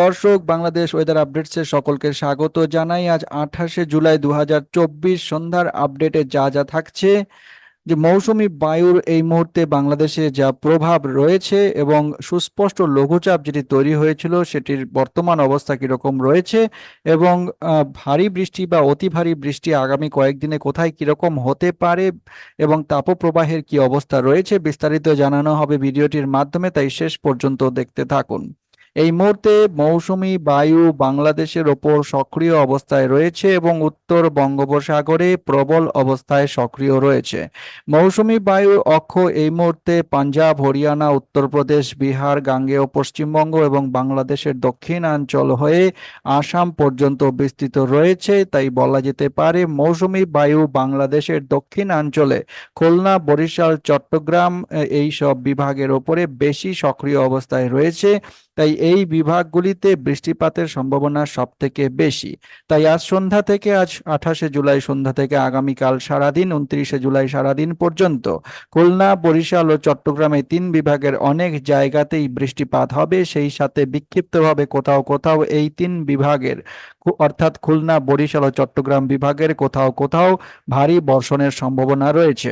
দর্শক, বাংলাদেশ ওয়েদার আপডেটসে সকলকে স্বাগত জানাই। আজ আঠাশে জুলাই দু হাজার চব্বিশ সন্ধ্যার আপডেটে যা যা থাকছে, যে মৌসুমি বায়ুর এই মুহূর্তে বাংলাদেশে যা প্রভাব রয়েছে এবং সুস্পষ্ট লঘুচাপ যেটি তৈরি হয়েছিল, সেটির বর্তমান অবস্থা কীরকম রয়েছে এবং ভারী বৃষ্টি বা অতি ভারী বৃষ্টি আগামী কয়েকদিনে কোথায় কীরকম হতে পারে এবং তাপপ্রবাহের কি অবস্থা রয়েছে বিস্তারিত জানানো হবে ভিডিওটির মাধ্যমে, তাই শেষ পর্যন্ত দেখতে থাকুন। এই মুহূর্তে মৌসুমী বায়ু বাংলাদেশের ওপর সক্রিয় অবস্থায় রয়েছে এবং উত্তর বঙ্গোপসাগরে প্রবল অবস্থায় সক্রিয় রয়েছে। মৌসুমী বায়ুর অক্ষ এই মুহূর্তে পাঞ্জাব, হরিয়ানা, উত্তরপ্রদেশ, বিহার, গাঙ্গেয়, পশ্চিমবঙ্গ এবং বাংলাদেশের দক্ষিণাঞ্চল হয়ে আসাম পর্যন্ত বিস্তৃত রয়েছে। তাই বলা যেতে পারে মৌসুমী বায়ু বাংলাদেশের দক্ষিণাঞ্চলে খুলনা, বরিশাল, চট্টগ্রাম এই সব বিভাগের ওপরে বেশি সক্রিয় অবস্থায় রয়েছে। তাই এই বিভাগগুলিতে বৃষ্টিপাতের সম্ভাবনা সব থেকে বেশি। তাই আজ সন্ধ্যা থেকে আজ আঠাশে জুলাই সন্ধ্যা থেকে আগামীকাল সারাদিন উনত্রিশে জুলাই সারাদিন পর্যন্ত খুলনা, বরিশাল ও চট্টগ্রামে তিন বিভাগের অনেক জায়গাতেই বৃষ্টিপাত হবে। সেই সাথে বিক্ষিপ্তভাবে কোথাও কোথাও এই তিন বিভাগের অর্থাৎ খুলনা, বরিশাল ও চট্টগ্রাম বিভাগের কোথাও কোথাও ভারী বর্ষণের সম্ভাবনা রয়েছে।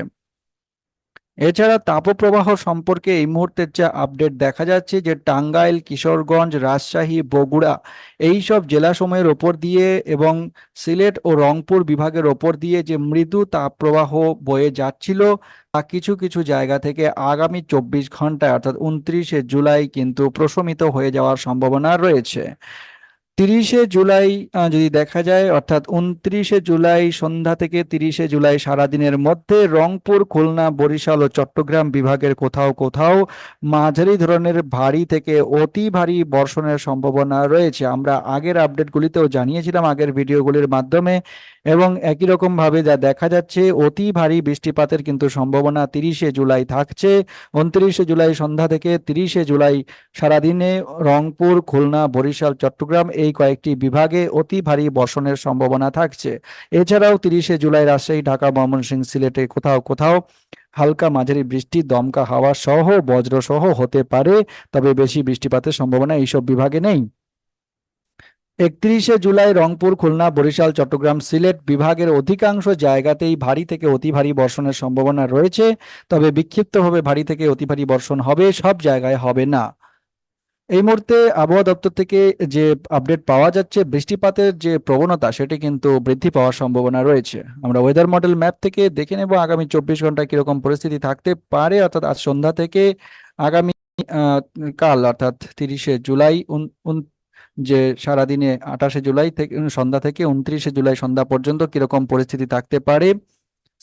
এছাড়া তাপপ্রবাহ সম্পর্কে এই মুহূর্তের যা আপডেট দেখা যাচ্ছে যে টাঙ্গাইল, কিশোরগঞ্জ, রাজশাহী, বগুড়া এই সব জেলাসমূহের ওপর দিয়ে এবং সিলেট ও রংপুর বিভাগের ওপর দিয়ে যে মৃদু তাপপ্রবাহ বয়ে যাচ্ছিল তা কিছু কিছু জায়গা থেকে আগামী চব্বিশ ঘন্টায় অর্থাৎ উনত্রিশে জুলাই কিন্তু প্রশমিত হয়ে যাওয়ার সম্ভাবনা রয়েছে। তিরিশে জুলাই যদি দেখা যায়, অর্থাৎ উনত্রিশে জুলাই সন্ধ্যা থেকে তিরিশে জুলাই সারাদিনের মধ্যে রংপুর, খুলনা, বরিশাল ও চট্টগ্রাম বিভাগের কোথাও কোথাও মাঝারি ধরনের ভারী থেকে অতি ভারী বর্ষণের সম্ভাবনা রয়েছে। আমরা আগের আপডেটগুলিতেও জানিয়েছিলাম আগের ভিডিওগুলির মাধ্যমে এবং একই রকম ভাবে যা দেখা যাচ্ছে, অতি ভারী বৃষ্টিপাতের কিন্তু সম্ভাবনা তিরিশে জুলাই থাকছে। উনত্রিশে জুলাই সন্ধ্যা থেকে তিরিশে জুলাই সারাদিনে রংপুর, খুলনা, বরিশাল, চট্টগ্রাম এই কয়েকটি বিভাগে অতি ভারী বর্ষণের সম্ভাবনা থাকছে। এছাড়াও তিরিশে জুলাই রাজশাহী, ঢাকা, ময়মনসিংহ সিলেটে কোথাও কোথাও হালকা মাঝারি বৃষ্টি, দমকা হাওয়া সহ বজ্র সহ হতে পারে, তবে বেশি বৃষ্টিপাতের সম্ভাবনা এইসব বিভাগে নেই। একত্রিশে জুলাই রংপুর, খুলনা, বরিশাল, চট্টগ্রাম, সিলেট বিভাগের অধিকাংশ জায়গাতেই ভারী থেকে অতি ভারী বর্ষণের সম্ভাবনা রয়েছে, তবে বিক্ষিপ্তভাবে ভারী থেকে অতি ভারী বর্ষণ হবে, সব জায়গায় হবে না। এই মুহূর্তে আবহাওয়া দপ্তর থেকে যে আপডেট পাওয়া যাচ্ছে, বৃষ্টিপাতের যে প্রবণতা, সেটি কিন্তু বৃদ্ধি পাওয়ার সম্ভাবনা রয়েছে। আমরা ওয়েদার মডেল ম্যাপ থেকে দেখে নেব আগামী চব্বিশ ঘন্টায় কীরকম পরিস্থিতি থাকতে পারে, অর্থাৎ আজ সন্ধ্যা থেকে আগামী কাল, অর্থাৎ তিরিশে জুলাই যে সারাদিনে আঠাশে জুলাই থেকে, সন্ধ্যা থেকে উনত্রিশে জুলাই সন্ধ্যা পর্যন্ত কীরকম পরিস্থিতি থাকতে পারে।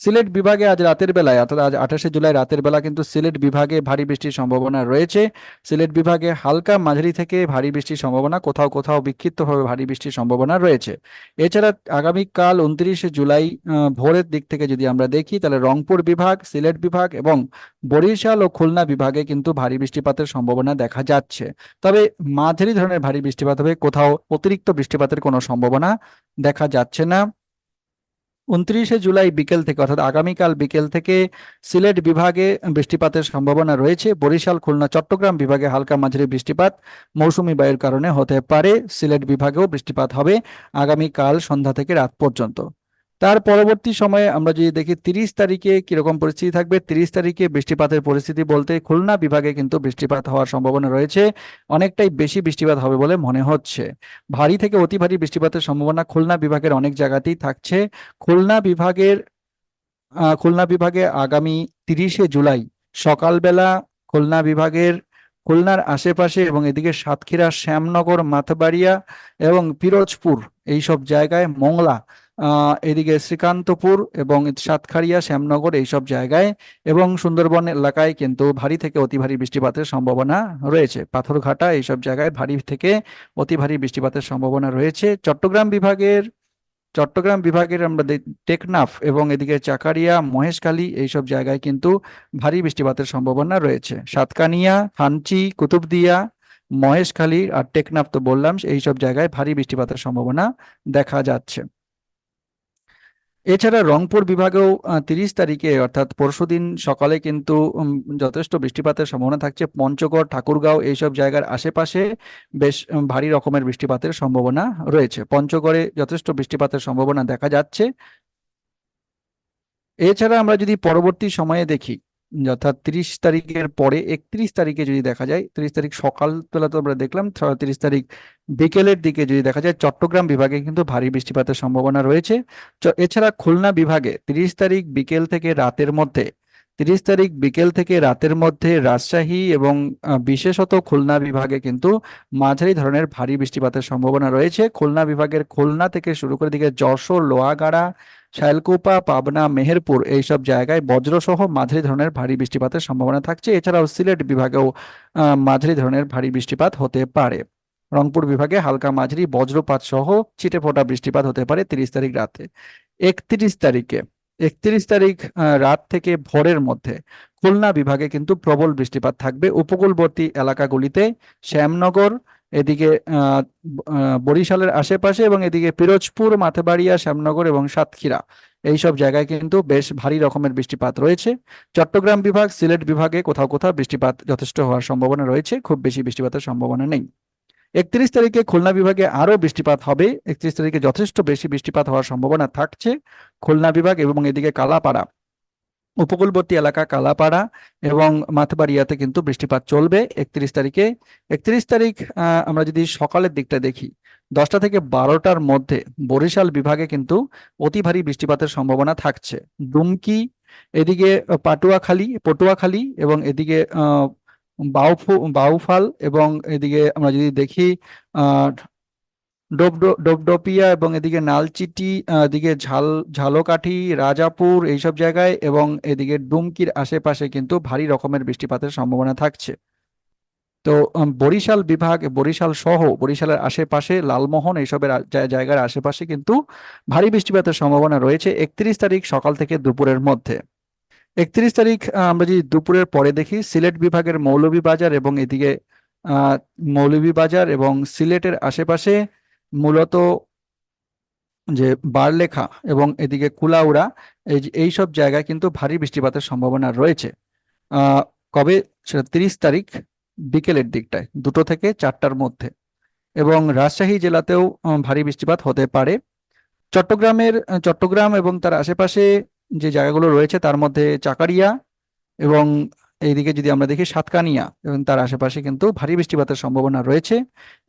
সিলেট বিভাগে আজ রাতের বেলায়, অর্থাৎ আজ আঠাশে জুলাই রাতের বেলা কিন্তু সিলেট বিভাগে ভারী বৃষ্টির সম্ভাবনা রয়েছে। সিলেট বিভাগে হালকা মাঝারি থেকে ভারী বৃষ্টির সম্ভাবনা, কোথাও কোথাও বিক্ষিপ্তভাবে ভারী বৃষ্টির সম্ভাবনা রয়েছে। এছাড়া আগামীকাল উনত্রিশে জুলাই ভোরের দিক থেকে যদি আমরা দেখি, তাহলে রংপুর বিভাগ, সিলেট বিভাগ এবং বরিশাল ও খুলনা বিভাগে কিন্তু ভারী বৃষ্টিপাতের সম্ভাবনা দেখা যাচ্ছে। তবে মাঝারি ধরনের ভারী বৃষ্টিপাত হবে, কোথাও অতিরিক্ত বৃষ্টিপাতের কোনো সম্ভাবনা দেখা যাচ্ছে না। উনত্রিশে জুলাই বিকেল থেকে, অর্থাৎ আগামীকাল বিকেল থেকে সিলেট বিভাগে বৃষ্টিপাতের সম্ভাবনা রয়েছে। বরিশাল, খুলনা, চট্টগ্রাম বিভাগে হালকা মাঝারি বৃষ্টিপাত, মৌসুমি বায়ুর কারণে হতে পারে। সিলেট বিভাগেও বৃষ্টিপাত হবে আগামীকাল সন্ধ্যা থেকে রাত পর্যন্ত। তার পরবর্তী সময়ে আমরা যদি দেখি তিরিশ তারিখে কীরকম পরিস্থিতি থাকবে? তিরিশ তারিখে বৃষ্টিপাতের পরিস্থিতি বলতে খুলনা বিভাগে কিন্তু বৃষ্টিপাত হওয়ার সম্ভাবনা রয়েছে। অনেকটাই বেশি বৃষ্টিপাত হবে বলে মনে হচ্ছে। ভারী থেকে অতি ভারী বৃষ্টিপাতের সম্ভাবনা খুলনা বিভাগের অনেক জায়গাতেই থাকছে। খুলনা বিভাগের খুলনা বিভাগে আগামী তিরিশে জুলাই সকালবেলা খুলনা বিভাগের, খুলনার আশেপাশে এবং এদিকে সাতক্ষীরা, শ্যামনগর, মাথবাড়িয়া এবং পিরোজপুর এই সব জায়গায় মোংলা এদিকে শ্রীকান্তপুর এবং সাতখারিয়া, শ্যামনগর এইসব জায়গায় এবং সুন্দরবন এলাকায় কিন্তু ভারী থেকে অতি ভারী বৃষ্টিপাতের সম্ভাবনা রয়েছে। পাথরঘাটা এইসব জায়গায় ভারী থেকে অতি ভারী বৃষ্টিপাতের সম্ভাবনা রয়েছে। চট্টগ্রাম বিভাগের চট্টগ্রাম বিভাগের আমরা টেকনাফ এবং এদিকে চাকারিয়া, মহেশখালী এইসব জায়গায় কিন্তু ভারী বৃষ্টিপাতের সম্ভাবনা রয়েছে। সাতকানিয়া থানচি কুতুবদিয়া, মহেশখালী আর টেকনাফ তো বললাম, এইসব জায়গায় ভারী বৃষ্টিপাতের সম্ভাবনা দেখা যাচ্ছে। এছাড়া রংপুর বিভাগেও তিরিশ তারিখে, অর্থাৎ পরশু দিন সকালে কিন্তু যথেষ্ট বৃষ্টিপাতের সম্ভাবনা থাকছে। পঞ্চগড়, ঠাকুরগাঁও এইসব জায়গার আশেপাশে বেশ ভারী রকমের বৃষ্টিপাতের সম্ভাবনা রয়েছে। পঞ্চগড়ে যথেষ্ট বৃষ্টিপাতের সম্ভাবনা দেখা যাচ্ছে। এছাড়া আমরা যদি পরবর্তী সময়ে দেখি অর্থাৎ তিরিশ তারিখের পরে, একত্রিশ তারিখে যদি দেখা যায়, তিরিশ তারিখ সকালবেলা তো আমরা দেখলাম তিরিশ তারিখ বিকেলের দিকে যদি দেখা যায়, চট্টগ্রাম বিভাগে কিন্তু ভারী বৃষ্টিপাতের সম্ভাবনা রয়েছে। এছাড়া খুলনা বিভাগে তিরিশ তারিখ বিকেল থেকে রাতের মধ্যে, তিরিশ তারিখ বিকেল থেকে রাতের মধ্যে রাজশাহী এবং বিশেষত খুলনা বিভাগে কিন্তু মাঝারি ধরনের ভারী বৃষ্টিপাতের সম্ভাবনা রয়েছে। খুলনা বিভাগের খুলনা থেকে শুরু করে দিকে যশোর, লোহাগাড়া শালকুপা পাবনা, মেহেরপুর এইসব জায়গায় বজ্রসহ মাঝারি ধরনের ভারী বৃষ্টিপাতের সম্ভাবনা থাকছে। এছাড়াও সিলেট বিভাগেও মাঝারি ধরনের ভারী বৃষ্টিপাত হতে পারে। রংপুর বিভাগে হালকা মাঝারি বজ্রপাত সহ ছিটেফোঁটা বৃষ্টিপাত হতে পারে তিরিশ তারিখ রাতে। একত্রিশ তারিখে, একত্রিশ তারিখ রাত থেকে ভোরের মধ্যে খুলনা বিভাগে কিন্তু প্রবল বৃষ্টিপাত থাকবে। উপকূলবর্তী এলাকাগুলিতে শ্যামনগর এদিকে বরিশালের আশেপাশে এবং এদিকে পিরোজপুর, মাথাবাড়িয়া, শ্যামনগর এবং সাতক্ষীরা। এই সব জায়গায় কিন্তু বেশ ভারী রকমের বৃষ্টিপাত রয়েছে। চট্টগ্রাম বিভাগ, সিলেট বিভাগে কোথাও কোথাও বৃষ্টিপাত যথেষ্ট হওয়ার সম্ভাবনা রয়েছে। খুব বেশি বৃষ্টিপাতের সম্ভাবনা নেই। একত্রিশ তারিখে খুলনা বিভাগে আরও বৃষ্টিপাত হবে। একত্রিশ তারিখে যথেষ্ট বেশি বৃষ্টিপাত হওয়ার সম্ভাবনা থাকছে। খুলনা বিভাগ এবং এদিকে কালাপাড়া। উপকূলবর্তী এলাকা কালাপাড়া এবং মাথবাড়িয়াতে কিন্তু বৃষ্টিপাত চলবে একত্রিশ তারিখে। একত্রিশ তারিখ আমরা যদি সকালের দিকটা দেখি, দশটা থেকে বারোটার মধ্যে বরিশাল বিভাগে কিন্তু অতি ভারী বৃষ্টিপাতের সম্ভাবনা থাকছে। ডুমকি, এদিকে পাটুয়াখালী, পটুয়াখালী এবং এদিকে বাউফু, বাউফাল এবং এদিকে আমরা যদি দেখি ডোবডোপিয়া এবং এদিকে নালচিটি এদিকে ঝাল, ঝালকাঠি, রাজাপুর এইসব জায়গায় এবং এদিকে ডুমকির আশেপাশে কিন্তু ভারী রকমের বৃষ্টিপাতের সম্ভাবনা থাকছে। তো বরিশাল বিভাগ, বরিশাল সহ, বরিশালের আশেপাশে লালমোহন এইসবের জায়গার আশেপাশে কিন্তু ভারী বৃষ্টিপাতের সম্ভাবনা রয়েছে একত্রিশ তারিখ সকাল থেকে দুপুরের মধ্যে। একত্রিশ তারিখ আমরা যদি দুপুরের পরে দেখি, সিলেট বিভাগের মৌলভীবাজার এবং এদিকে মৌলভীবাজার এবং সিলেটের আশেপাশে মূলত যে বারলেখা এবং এদিকে কুলাউড়া, এই যে- এইসব জায়গায় কিন্তু ভারী বৃষ্টিপাতের সম্ভাবনা রয়েছে। কবে? সেটা তিরিশ তারিখ বিকেলের দিকটায়, দুটো থেকে চারটার মধ্যে। এবং রাজশাহী জেলাতেও ভারী বৃষ্টিপাত হতে পারে। চট্টগ্রামের চট্টগ্রাম এবং তার আশেপাশে যে জায়গাগুলো রয়েছে, তার মধ্যে চাকারিয়া এবং এইদিকে যদি আমরা দেখি সাতকানিয়া, এবং তার আশেপাশে কিন্তু ভারী বৃষ্টিপাতের সম্ভাবনা রয়েছে।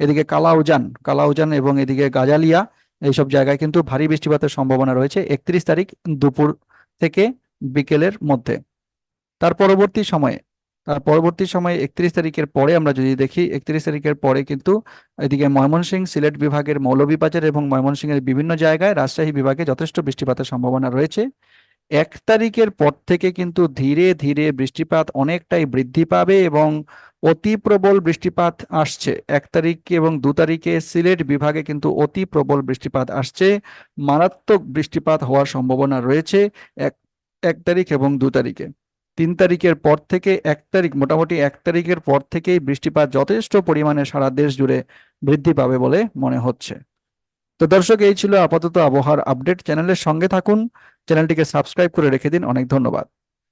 এদিকে কালাউজান কালাউজান এবং এদিকে গাজালিয়া, এইসব জায়গায় কিন্তু ভারী বৃষ্টিপাতের সম্ভাবনা রয়েছে একত্রিশ তারিখ দুপুর থেকে বিকেলের মধ্যে। তার পরবর্তী সময়ে, তার পরবর্তী সময়ে একত্রিশ তারিখের পরে আমরা যদি দেখি, একত্রিশ তারিখের পরে কিন্তু এদিকে ময়মনসিংহ সিলেট বিভাগের মৌলভীবাজার এবং ময়মনসিংহের বিভিন্ন জায়গায় রাজশাহী বিভাগে যথেষ্ট বৃষ্টিপাতের সম্ভাবনা রয়েছে। এক তারিখের পর থেকে কিন্তু ধীরে ধীরে বৃষ্টিপাত অনেকটাই বৃদ্ধি পাবে এবং অতি প্রবল বৃষ্টিপাত আসছে। এক তারিখ এবং দু তারিখে সিলেট বিভাগে কিন্তু অতি প্রবল বৃষ্টিপাত আসছে। মারাত্মক বৃষ্টিপাত হওয়ার সম্ভাবনা রয়েছে এক এক তারিখ এবং দু তারিখে। তিন তারিখের পর থেকে এক তারিখ, মোটামুটি এক তারিখের পর থেকেই বৃষ্টিপাত যথেষ্ট পরিমাণে সারা দেশ জুড়ে বৃদ্ধি পাবে বলে মনে হচ্ছে। তো দর্শক, এই ছিল আপাতত আবহাওয়ার আপডেট। চ্যানেলের সঙ্গে থাকুন। চ্যানেলটিকে সাবস্ক্রাইব করে রেখে দিন। অনেক ধন্যবাদ।